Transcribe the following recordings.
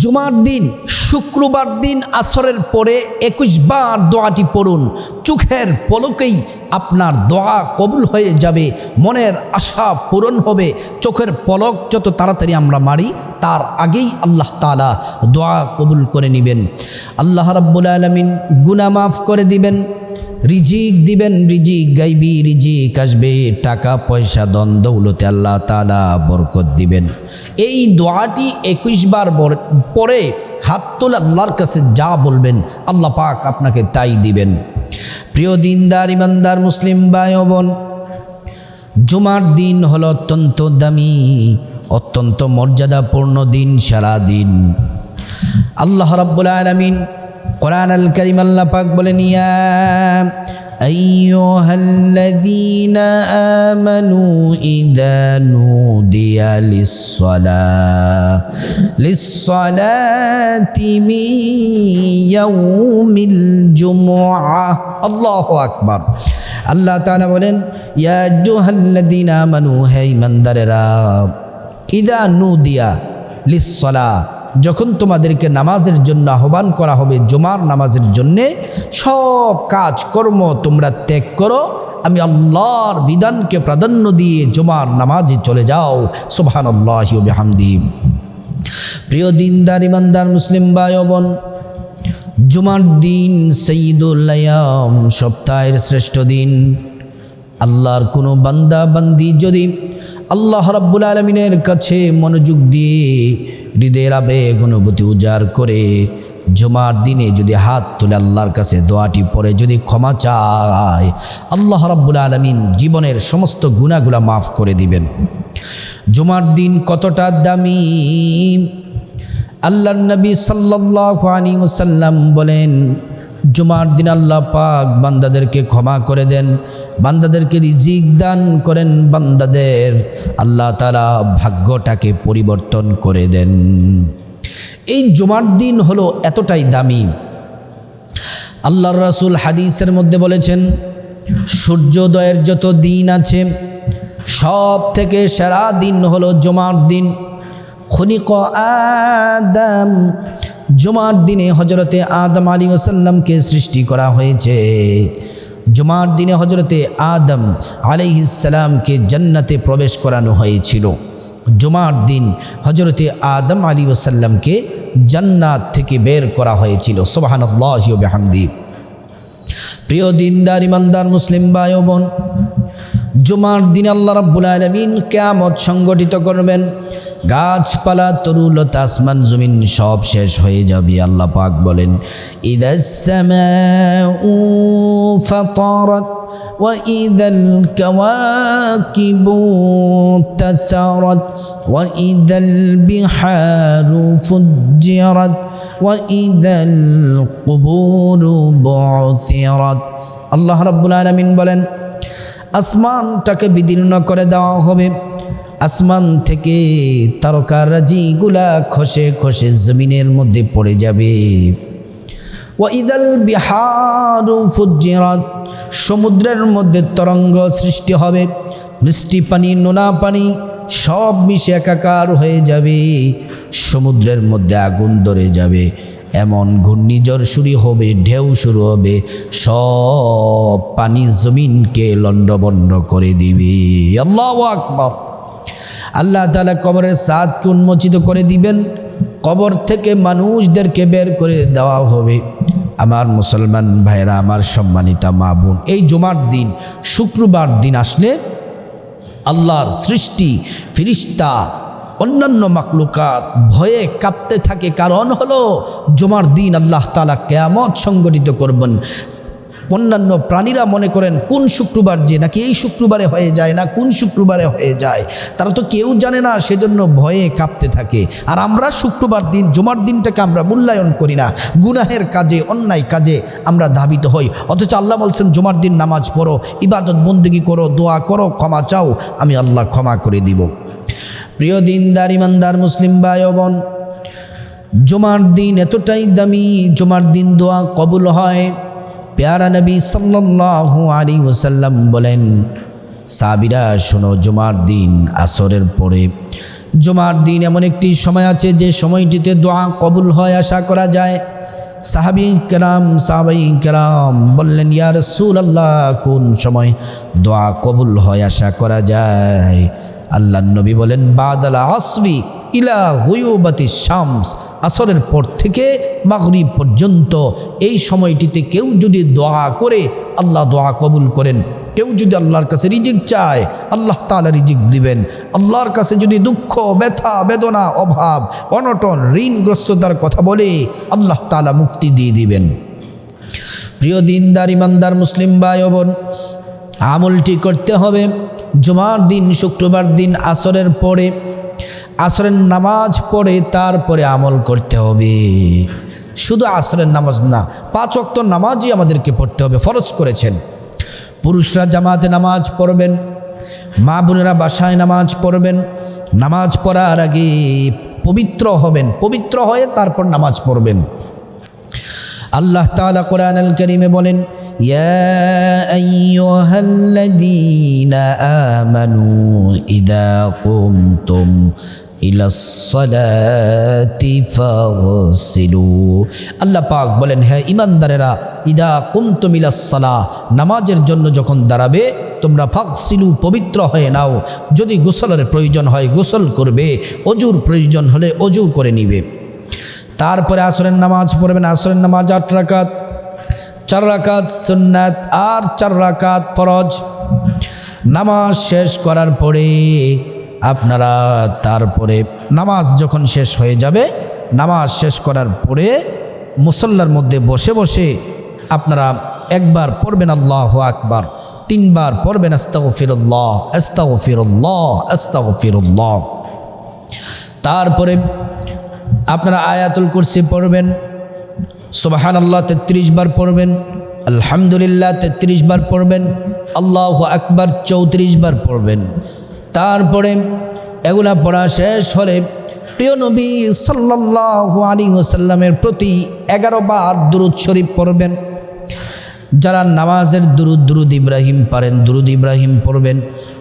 জুমার দিন, শুক্রবার দিন, আসরের পরে একুশ বার দোয়াটি পড়ুন। চোখের পলকেই আপনার দোয়া কবুল হয়ে যাবে, মনের আশা পূরণ হবে। চোখের পলক যত তাড়াতাড়ি আমরা মারি, তার আগেই আল্লাহ তালা দোয়া কবুল করে নেবেন। আল্লাহ রাব্বুল আলমিন গুনা মাফ করে দিবেন। রিজিক দিবেন, রিজিক গাইবি, রিজিক আসবে। টাকা, পয়সা দন দৌলতে আল্লাহ তালা বরকত দিবেন। এই দোয়াটি একুশ বার পরে হাত তোলে আল্লাহর কাছে যা বলবেন, আল্লাহ পাক আপনাকে তাই দিবেন। প্রিয় দিনদার, ইমানদার, মুসলিম ও বোন জুমার দিন হলো অত্যন্ত দামি, অত্যন্ত মর্যাদাপূর্ণ দিন সারা দিন আল্লাহ রাব্বুল আলামিন কোরআন আল কারীম আল্লাহ পাক বলেন ইয়া আইয়ুহাল্লাযীনা আমানু ইযা নুদিয়া লিস-সালাহ লিস-সালাতি মিন ইয়াউমিল জুমআহ আল্লাহু আকবার আল্লাহ তাআলা বলেন ইয়া আইয়ুহাল্লাযীনা আমানু হে ঈমানদারেরা ইদা নুদিয়া লিসলা যখন তোমাদেরকে নামাজের জন্য আহ্বান করা হবে জুমার নামাজের জন্যে, সব কাজ কর্ম তোমরা ত্যাগ করো। আমি আল্লাহর বিধানকে প্রাধান্য দিয়ে জুমার নামাজে চলে যাও। সুবহান আল্লাহ প্রিয় দিনদার, ইমানদার, মুসলিম ভাই ও বোন জুমার দিন সঈদুল্লায়াম সপ্তাহের শ্রেষ্ঠ দিন। আল্লাহর কোনো বান্দা বান্দি যদি আল্লাহ রাব্বুল আলমিনের কাছে মনোযোগ দিয়ে হৃদয়ের আবেগ, অনুভূতি উজাড় করে জুমার দিনে যদি হাত তুলে আল্লাহর কাছে দোয়াটি পরে যদি ক্ষমা চায়, আল্লাহ রাব্বুল আলমিন জীবনের সমস্ত গুণাগুলা মাফ করে দিবেন। জুমার দিন কতটা দামি? আল্লাহ নবী সাল্লাল্লাহু আলাইহি ওয়াসাল্লাম বলেন জুমার দিন আল্লাহ পাক বান্দাদেরকে ক্ষমা করে দেন, বান্দাদেরকে রিজিক দান করেন, বান্দাদের আল্লাহ তাআলা ভাগ্যটাকে পরিবর্তন করে দেন। এই জুমার দিন হলো এতটাই দামি। আল্লাহর রাসূল হাদিসের মধ্যে বলেছেন, সূর্যোদয়ের যত দিন আছে সব থেকে সেরা দিন হলো জুমার দিন। খনিক আদম জুমার দিনে হজরতে আদম আলী ওসাল্লামকে সৃষ্টি করা হয়েছে। জুমার দিনে হজরতে আদম আলাইহিসালামকে জান্নাতে প্রবেশ করানো হয়েছিল। জুমার দিন হজরতে আদম আলী ওসাল্লামকে জান্নাত থেকে বের করা হয়েছিল। সোবাহানল্লাহামদি প্রিয় দিনদার, ইমানদার, মুসলিম ভাই ও বোন জুমার দিন আল্লাহ রাব্বুল আলমিন কেয়ামত সংগঠিত করবেন গাছপালা তরুলতা আসমান জমিন সব শেষ হয়ে যাবে আল্লাহ পাক বলেন ইদাসসামাউ ফাতারাত وإذا الكواكب انتثرت وإذا البحار فجرت وإذا القبور بعثرت আল্লাহ রাব্বুল আলামিন বলেন আসমানটাকে বিদীর্ণ করে দেওয়া হবে। আসমান থেকে তারকারাজিগুলা খসে খসে জমিনের মধ্যে পড়ে যাবে। ওয়াইদাল বিহারু ফুজ্জিরাত সমুদ্রের মধ্যে তরঙ্গ সৃষ্টি হবে। মিষ্টি পানি, নোনা পানি সব মিশে একাকার হয়ে যাবে। সমুদ্রের মধ্যে আগুন ধরে যাবে। এমন ঘূর্ণিঝড় শুরু হবে, ঢেউ শুরু হবে, সব পানি জমিনকে লণ্ডবণ্ড করে দিবে। আল্লাহ আকবর। আল্লাহ তালা কবরের সাদকে উন্মোচিত করে দিবেন। কবর থেকে মানুষদেরকে বের করে দেওয়া হবে। আমার মুসলমান ভাইরা আমার সম্মানিতা মা বোন, এই জমার দিন, শুক্রবার দিন আসলে আল্লাহর সৃষ্টি, ফিরিস্তা অন্যান্য মাকলুকাত ভয়ে কাঁপতে থাকে। কারণ হলো, জমার দিন আল্লাহ তালা কেয়ামত সংগঠিত করবেন। অন্যান্য প্রাণীরা মনে করেন, কোন শুক্রবার যে নাকি এই শুক্রবারে হয়ে যায় না, কোন শুক্রবারে হয়ে যায়। তারা তো কেউ জানে না, সেজন্য ভয়ে কাঁপতে থাকে। আর আমরা শুক্রবার দিন, জমার দিনটাকে আমরা মূল্যায়ন করি না। গুনাহের কাজে, অন্যায় কাজে আমরা ধাবিত হই। অথচ আল্লাহ বলছেন, জমার দিন নামাজ পড়ো, ইবাদত বন্দিগি করো, দোয়া করো, ক্ষমা চাও, আমি আল্লাহ ক্ষমা করে দিব। প্রিয় দিনদার, ইমানদার মুসলিম ভাই বোন, জমার দিন এতটাই দামি, জুমার দিন দোয়া কবুল হয়। পেয়ারা নবী সাল্লাল্লাহু আলী ওসাল্লাম বলেন সাবিরা শোনো, জুমার দিন আসরের পরে। জুমার দিন এমন একটি সময় আছে যে সময়টিতে দোয়া কবুল হয় আশা করা যায়। সাহাবি কেরাম সাহাবাই কেরাম বললেন ইয়ার রসুল আল্লাহ কোন সময় দোয়া কবুল হয় আশা করা যায়? আল্লাহ নবী বলেন, বাদাল আসরি ইলা হুয়ুবাতি শামস। আসরের পর থেকে মাগরিব পর্যন্ত এই সময়টিতে কেউ যদি দোয়া করে, আল্লাহ দোয়া কবুল করেন। কেউ যদি আল্লাহর কাছে রিজিক চায়, আল্লাহ তালা রিজিক দিবেন। আল্লাহর কাছে যদি দুঃখ, ব্যথা, বেদনা, অভাব, অনটন, ঋণগ্রস্ততার কথা বলে, আল্লাহ তালা মুক্তি দিয়ে দিবেন। প্রিয় দিনদার, ইমানদার, মুসলিম ভাই বোন, আমলটি করতে হবে। জুমার দিন, শুক্রবার দিন, আসরের পরে, আসরের নামাজ পড়ে তারপরে আমল করতে হবে। শুধু আসরের নামাজ না, পাঁচ অক্ত নামাজই আমাদেরকে পড়তে হবে, ফরজ করেছেন। পুরুষরা জামাতে নামাজ পড়বেন, মা বোনেরা বাসায় নামাজ পড়বেন, নামাজ পড়ার আগে পবিত্র হবেন, পবিত্র হয়ে তারপর নামাজ পড়বেন। আল্লাহ তাআলা কোরআন আল করিমে বলেন ইয়া আইয়ুহাল্লাযীনা আমানু ইযা কুমতুম ইলা সলাতি ফাগসিলু আল্লাহ পাক বলেন হ্যাঁ ইমানদারেরা, ইদা কুমতুম ইলা সালাহ নামাজের জন্য যখন দাঁড়াবে, তোমরা ফাগসিলু, পবিত্র হয়ে নাও। যদি গোসলের প্রয়োজন হয়, গোসল করবে, অজুর প্রয়োজন হলে অজু করে নিবে। তারপরে আসরের নামাজ পড়বেন, আসরের নামাজ আট রাকাত। চার রাকাত সুন্নাত আর চার রাকাত ফরজ। নামাজ শেষ করার পরে আপনারা তারপরে নামাজ যখন শেষ হয়ে যাবে, নামাজ শেষ করার পরে মুসল্লার মধ্যে বসে বসে আপনারা একবার পড়বেন আল্লাহ আকবার, তিনবার পড়বেন আস্তাগ ফিরুল্লাহ আস্তাগ ফিরুল্লাহ আস্তাগ ফিরুল্লাহ তারপরে আপনারা আয়াতুল কুরসি পড়বেন সুবাহান আল্লাহ তেত্রিশ বার পড়বেন, আলহামদুলিল্লাহ, তেত্রিশ বার পড়বেন, আল্লাহ আকবার, চৌত্রিশ বার পড়বেন। তারপরে এগুলা পড়া শেষ হলে প্রিয় নবী সাল্লাল্লাহু আলী ওসাল্লামের প্রতি এগারো বার দুরুদ শরীফ পড়বেন। যারা নামাজের দুরুদ দুরুদ ইব্রাহিম পারেন, দুরুদ ইব্রাহিম পড়বেন।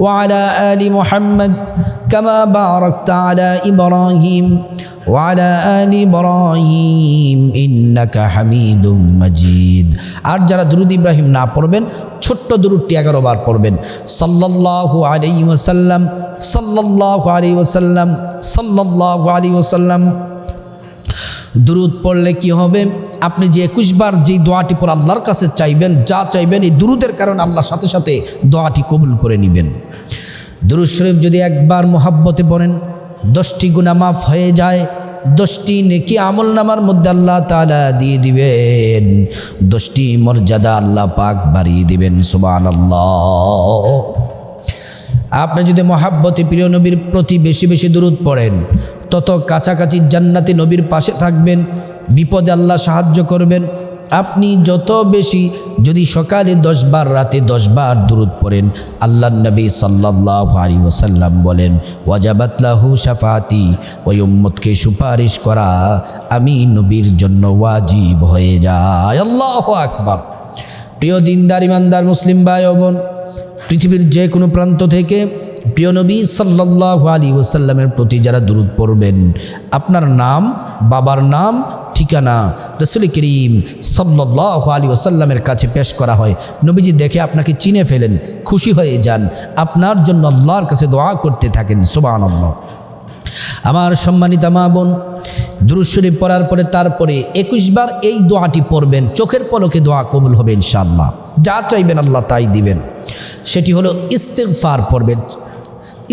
وعلى آل محمد كما باركت على إبراهيم وعلى آل إبراهيم إنك حميد مجيد আর যারা দুরুদ ইব্রাহিম না পড়বেন ছোট্ট দুরুদটি এগারো বার পড়বেন সাল্লাল্লাহু আলাইহি ওয়াসাল্লাম সাল্লাল্লাহু আলাইহি ওয়াসাল্লাম সাল্লাল্লাহু আলাইহি ওয়াসাল্লাম দুরুদ পড়লে কি হবে আপনি যে একুশ বার যেই দোয়াটি পর আল্লাহর কাছে চাইবেন, যা চাইবেন, এই দুরুদের কারণে আল্লাহর সাথে সাথে দোয়াটি কবুল করে নেবেন। দুরুদ শরীফ যদি একবার মোহাব্বতে পড়েন, দশটি গুণা মাফ হয়ে যায়, দশটি নেকি আমল নামার মধ্যে আল্লাহ তালা দিয়ে দিবেন, দশটি মর্যাদা আল্লাহ পাক বাড়িয়ে দিবেন সুবান আল্লাহ আপনি যদি মহাব্বতে প্রিয় নবীর প্রতি বেশি বেশি দূরত পড়েন, তত কাছাকাছি জান্নাতি নবীর পাশে থাকবেন বিপদে আল্লাহ সাহায্য করবেন। আপনি যত বেশি যদি সকালে দশ বার রাতে দশ বার দূরত পড়েন আল্লাহ নবী সাল্লাহ আলী ওসাল্লাম বলেন ওয়াজাবাতলাহু সাফাতি ওই উম্মতকে সুপারিশ করা আমি নবীর জন্য ওয়াজিব হয়ে যায়। আল্লাহ আকবার। প্রিয় দিনদার, ইমানদার, মুসলিম ভাই বোন, পৃথিবীর যে কোনো প্রান্ত থেকে প্রিয় নবী সাল্লাহ আলী ওসাল্লামের প্রতি যারা দূরত পড়বেন, আপনার নাম, বাবার নাম ঠিকানা রসুল করিম সাল্লাহ আলী ওসাল্লামের কাছে পেশ করা হয়। নবীজি দেখে আপনাকে চিনে ফেলেন, খুশি হয়ে যান, আপনার জন্য আল্লাহর কাছে দোয়া করতে থাকেন সোবান আল্লাহ আমার সম্মানিতা মা বোন দুরুশরীফ পড়ার পরে তারপরে একুশ বার এই দোয়াটি পড়বেন, চোখের পলকে দোয়া কবুল হবে ইনশাআল্লাহ। যা চাইবেন আল্লাহ তাই দিবেন। সেটি হলো ইস্তেকফার পড়বেন।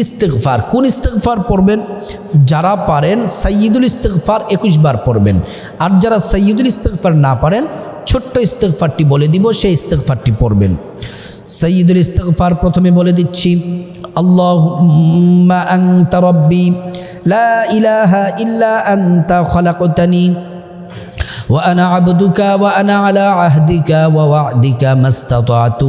ইস্তেকফার কোন ইস্তেকফার পড়বেন যারা পারেন সৈয়দুল ইস্তেকফার একুশ বার পড়বেন আর যারা সৈয়দুল ইস্তেকফার না পারেন ছোট্ট ইস্তেকফারটি বলে দিব সেই ইস্তেকফারটি পড়বেন সৈয়দুল ইস্তেকফার প্রথমে বলে দিচ্ছি আল্লাহ আংতা রব্বি লা ইলাহা ইল্লা আন্তা খলাকতানি وأنا عبدك وأنا على عهدك ووعدك ما استطعت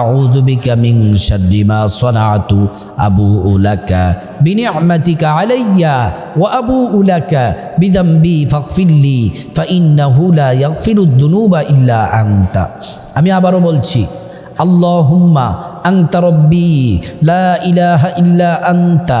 আউযু বিকা মিন শাররি মা সানাতু আবু উলাকা বিনিআমাতিকা আলাইয়া ওয়া আবু উলাকা বিযামবি ফাগফিরলি ফাইন্নাহু লা ইয়াগফিরুদ দুনুবা ইল্লা আনতা। আমি আবারও বলছি, আল্লাহুম্মা আনতা রব্বি লা ইলাহা ইল্লা আনতা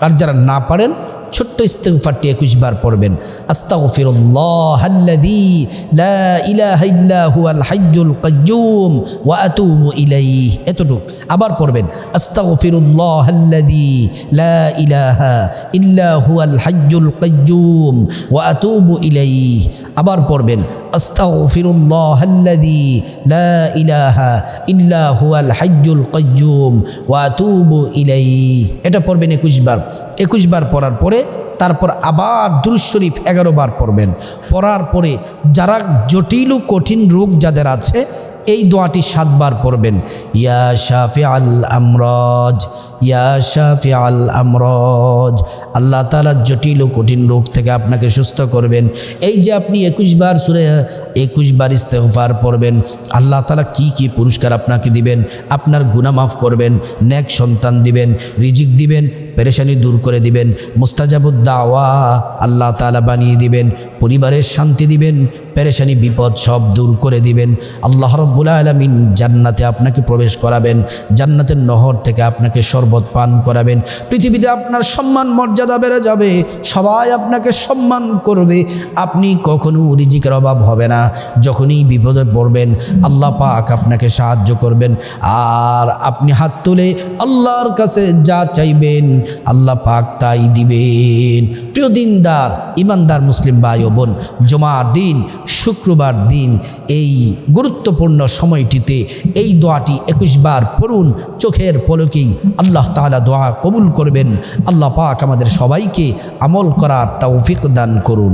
আর যারা না পারেন, ছোট্ট ইস্তিগফারটি একুশ বার পড়বেন। ইলাইহি। এতটুক। আবার পড়বেন আস্তাগফিরুল্লাহ আবার পড়বেন আস্তাগফিরুল্লাহ الله লা لا ইল্লা إلا هو الحج ওয়া وأتوب إليه এটা পড়বেন একুশ বার। একুশ বার পড়ার পরে তারপর আবার দুরুদ শরীফ এগারো বার পড়বেন। পড়ার পরে যারা জটিল কঠিন রোগ যাদের আছে এই দোয়াটি সাতবার পড়বেন। ইয়া শাফি আল আমরজ, ইয়া শাফি আল আমরজ। আল্লাহ তালা জটিল ও কঠিন রোগ থেকে আপনাকে সুস্থ করবেন। এই যে আপনি একুশ বার সুরে একুশ বার ইস্তেফার পড়বেন, আল্লাহ তালা কি কি পুরস্কার আপনাকে দিবেন? আপনার গুনাহ মাফ করবেন ন্যাক সন্তান দিবেন, রিজিক দিবেন পেরেশানি দূর করে দিবেন মুস্তাজাবুদ্দাওয়া আল্লাহ তালা বানিয়ে দিবেন, পরিবারের শান্তি দিবেন, পেরেশানি বিপদ সব দূর করে দিবেন। আল্লাহ রব্বুল আলমিন জান্নাতে আপনাকে প্রবেশ করাবেন, জান্নাতের নহর থেকে আপনাকে শরবত পান করাবেন। পৃথিবীতে আপনার সম্মান, মর্যাদা বেড়ে যাবে, সবাই আপনাকে সম্মান করবে, আপনি কখনো রিজিকের অভাব হবে না। যখনই বিপদে পড়বেন, আল্লাহ পাক আপনাকে সাহায্য করবেন। আর আপনি হাত তুলে আল্লাহর কাছে যা চাইবেন আল্লাহ পাক তাই দিবেন। প্রিয় দিনদার ইমানদার মুসলিম ভাই ও বোন, জমার দিন, শুক্রবার দিন, এই গুরুত্বপূর্ণ সময়টিতে এই দোয়াটি একুশবার পড়ুন, চোখের পলকেই আল্লাহ তাহলা দোয়া কবুল করবেন। আল্লাহ পাক আমাদের সবাইকে আমল করার তৌফিক দান করুন।